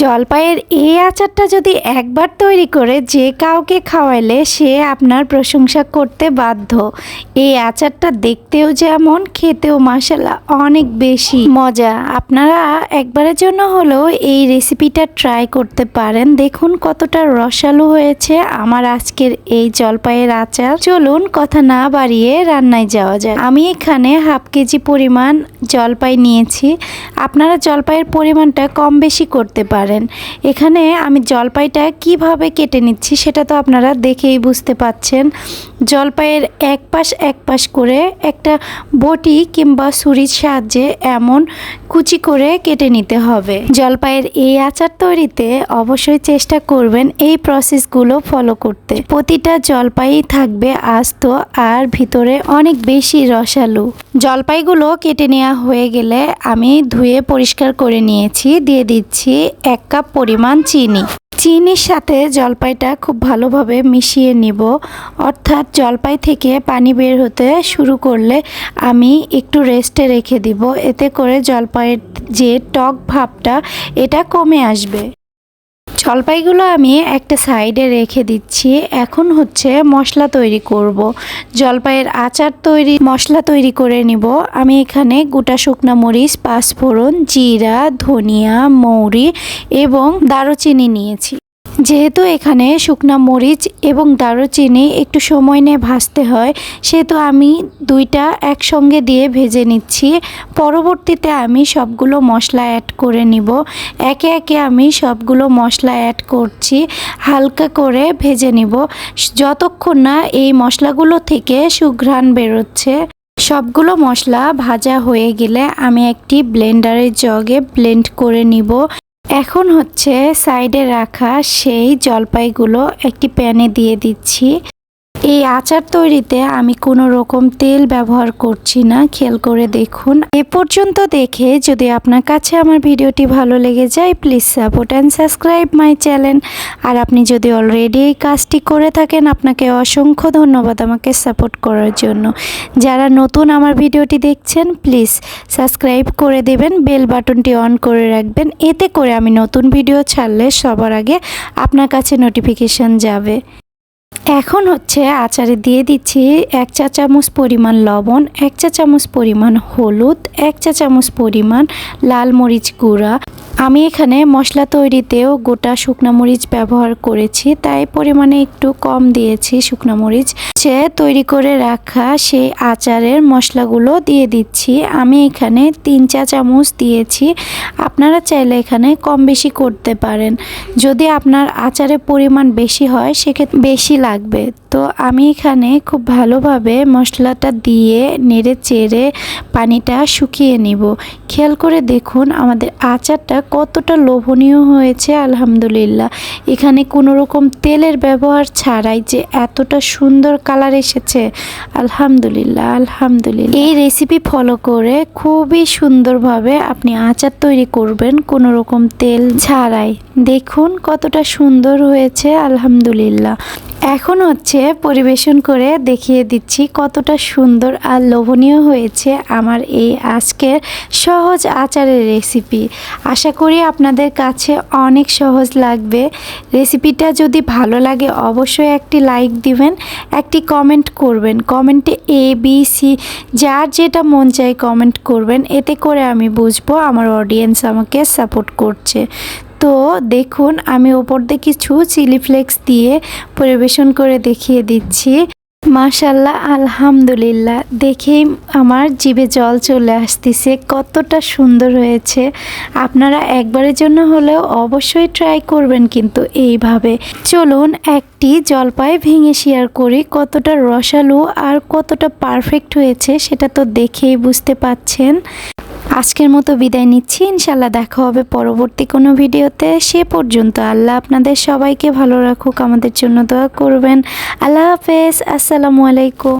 জলপাইয়ের এই আচারটা যদি একবার তৈরি করে যে কাউকে খাওয়াইলে সে আপনার প্রশংসা করতে বাধ্য। এই আচারটা দেখতেও যেমন, খেতেও মাসাল্লাহ অনেক বেশি মজা। আপনারা একবারের জন্য হলেও এই রেসিপিটা ট্রাই করতে পারেন। দেখুন কতটা রসালো হয়েছে আমার আজকের এই জলপাইয়ের আচার। চলুন কথা না বাড়িয়ে রান্নায় যাওয়া যায় আমি এখানে হাফ কেজি পরিমাণ জলপাই নিয়েছি। আপনারা জলপাইয়ের পরিমাণটা কম বেশি করতে পারেন। এখানে আমি জলপাইটা কীভাবে কেটে নিচ্ছি সেটা তো আপনারা দেখেই বুঝতে পাচ্ছেন। জলপাইয়ের এক পাশ এক পাশ করে একটা বটি কিংবা ছুরির সাহায্যে এমন কুচি করে কেটে নিতে হবে। জলপাইয়ের এই আচার তৈরিতে অবশ্যই চেষ্টা করবেন এই প্রসেসগুলো ফলো করতে। প্রতিটা জলপাই থাকবে আস্ত আর ভিতরে অনেক বেশি রসালো। জলপাইগুলো কেটে নেওয়া হয়ে গেলে আমি ধুয়ে পরিষ্কার করে নিয়েছি, দিয়ে দিচ্ছি এক কাপ পরিমাণ চিনি। চিনির সাথে জলপাইটা খুব ভালোভাবে মিশিয়ে নিব। অর্থাৎ জলপাই থেকে পানি বের হতে শুরু করলে আমি একটু রেস্টে রেখে দিব। এতে করে জলপাইয়ের যে টক ভাবটা, এটা কমে আসবে। জলপাইগুলো আমি একটা সাইডে রেখে দিচ্ছি। এখন হচ্ছে মশলা তৈরি করব। জলপাইয়ের আচার তৈরি, মশলা তৈরি করে নিব। আমি এখানে গোটা শুকনা মরিচ, পাঁচফোড়ন, জিরা, ধনিয়া, মৌরি এবং দারুচিনি নিয়েছি। যেহেতু এখানে শুকনা মরিচ এবং দারুচিনি একটু সময় নিয়ে ভাজতে হয়, সেহেতু আমি দুইটা একসঙ্গে দিয়ে ভেজে নিচ্ছি। পরবর্তীতে আমি সবগুলো মশলা অ্যাড করে নিব। একে একে আমি সবগুলো মশলা অ্যাড করছি, হালকা করে ভেজে নিব। যতক্ষণ না এই মশলাগুলো থেকে সুঘ্রাণ বেরোচ্ছে, সবগুলো মশলা ভাজা হয়ে গেলে আমি একটি ব্লেন্ডারের জগে ব্লেন্ড করে নিব। এখন হচ্ছে সাইডে রাখা সেই জলপাইগুলো একটি প্যানে দিয়ে দিচ্ছি। এই আচার তৈরিতে আমি কোনো রকম তেল ব্যবহার করছি না। খেয়াল করে দেখুন। এ পর্যন্ত দেখে যদি আপনার কাছে আমার ভিডিওটি ভালো লেগে যায় please support and subscribe my channel আর আপনি যদি অলরেডি এই কাজটি করে থাকেন, আপনাকে অসংখ্য ধন্যবাদ আমাকে সাপোর্ট করার জন্য। যারা নতুন আমার ভিডিওটি দেখছেন প্লিজ সাবস্ক্রাইব করে দেবেন বেল বাটনটি অন করে রাখবেন। এতে করে আমি নতুন ভিডিও ছাড়লে সবার আগে আপনার কাছে নোটিফিকেশান যাবে। এখন হচ্ছে আচারে দিয়ে দিচ্ছি এক চা চামচ পরিমাণ লবণ, এক চা চামচ পরিমাণ হলুদ, এক চা চামচ পরিমাণ লাল মরিচ গুঁড়া। আমি এখানে মশলা তৈরিতেও গোটা শুকনো মরিচ ব্যবহার করেছি, তাই পরিমাণে একটু কম দিয়েছি শুকনো মরিচ। সে তৈরি করে রাখা সেই আচারের মশলাগুলো দিয়ে দিচ্ছি। আমি এখানে তিন চা চামচ দিয়েছি। আপনারা চাইলে এখানে কম বেশি করতে পারেন। যদি আপনার আচারের পরিমাণ বেশি হয়, সেক্ষেত্রে বেশি লাগবে। তো আমি এখানে খুব ভালোভাবে মশলাটা দিয়ে নেড়ে চেড়ে পানিটা শুকিয়ে নিব। খেয়াল করে দেখুন আমাদের আচারটা কতটা লোভনীয় হয়েছে, আলহামদুলিল্লাহ। এখানে কোনো রকম তেলের ব্যবহার ছাড়াই যে এতটা সুন্দর কালার এসেছে, আলহামদুলিল্লাহ আলহামদুলিল্লাহ। এই রেসিপি ফলো করে খুবই সুন্দরভাবে আপনি আচার তৈরি করবেন কোনো রকম তেল ছাড়াই। দেখুন কতটা সুন্দর হয়েছে, আলহামদুলিল্লাহ। এখন হচ্ছে পরিবেশন করে দেখিয়ে দিচ্ছি কতটা সুন্দর আর লোভনীয় হয়েছে আমার এই আজকের সহজ আচারের রেসিপি। আশা করি আপনাদের কাছে অনেক সহজ লাগবে। রেসিপিটা যদি ভালো লাগে অবশ্যই একটি লাইক দিবেন, একটি কমেন্ট করবেন। কমেন্টে এ বি সি যার যেটা মন চায় কমেন্ট করবেন। এতে করে আমি বুঝব আমার অডিয়েন্স আমাকে সাপোর্ট করছে। তো দেখুন, আমি ওপর দিয়ে কিছু চিলি ফ্লেক্স দিয়ে পরিবেশন করে দেখিয়ে দিচ্ছি। মাশাল্লাহ আলহামদুলিল্লাহ। দেখেই আমার জিভে জল চলে আসতেছে, কতটা সুন্দর হয়েছে। আপনারা একবারের জন্য হলেও অবশ্যই ট্রাই করবেন কিন্তু এইভাবে। চলুন, একটি জলপাই ভেঙে শেয়ার করি, কতটা রসালো আর কতটা পারফেক্ট হয়েছে, সেটা তো দেখেই বুঝতে পাচ্ছেন। আজকের মতো বিদায় নিচ্ছি। ইনশাল্লাহ দেখা হবে পরবর্তী কোনো ভিডিওতে। সে পর্যন্ত আল্লাহ আপনাদের সবাইকে ভালো রাখুক, আমাদের জন্য দোয়া করবেন। আল্লাহ হাফেজ, আসসালামু আলাইকুম।